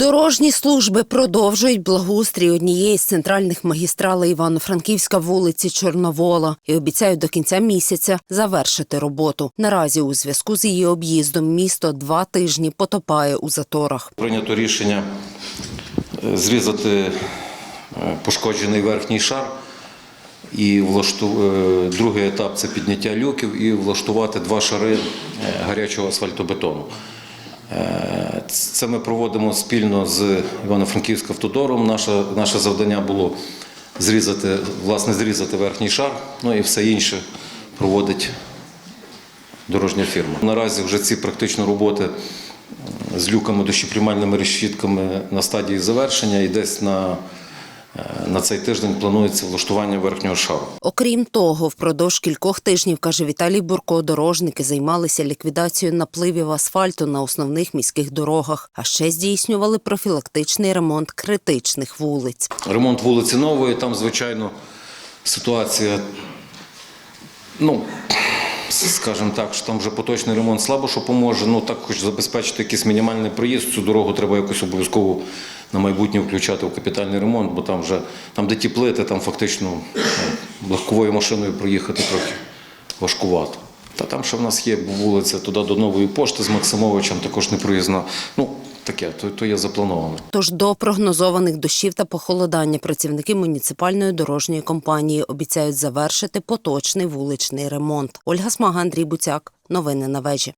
Дорожні служби продовжують благоустрій однієї з центральних магістралей Івано-Франківська вулиці Чорновола і обіцяють до кінця місяця завершити роботу. Наразі у зв'язку з її об'їздом місто два тижні потопає у заторах. Прийнято рішення е, зрізати е, пошкоджений верхній шар і влашту... е, другий етап це підняття люків і влаштувати два шари гарячого асфальтобетону. Це ми проводимо спільно з Івано-Франківським автодором. Наше, наше завдання було зрізати, власне, зрізати верхній шар, ну і все інше проводить дорожня фірма. Наразі вже ці практично роботи з люками, дощоприймальними решітками на стадії завершення і десь на, на цей тиждень планується влаштування верхнього шару. Окрім того, впродовж кількох тижнів, каже Віталій Бурко, дорожники займалися ліквідацією напливів асфальту на основних міських дорогах, а ще здійснювали профілактичний ремонт критичних вулиць. Ремонт вулиці Нової, там, звичайно, ситуація, ну, скажімо так, що там вже поточний ремонт слабо що поможе. Ну так хоч забезпечити якийсь мінімальний проїзд. Цю дорогу треба якось обов'язково на майбутнє включати у капітальний ремонт, бо там вже там, де ті плити, там фактично ну, легковою машиною проїхати трохи важкувато. Та там ще в нас є вулиця туди до нової пошти з Максимовичем, також не проїзна. Ну, таке, то, то є заплановано. Тож до прогнозованих дощів та похолодання працівники муніципальної дорожньої компанії обіцяють завершити поточний вуличний ремонт. Ольга Смага, Андрій Буцяк. Новини на вежі.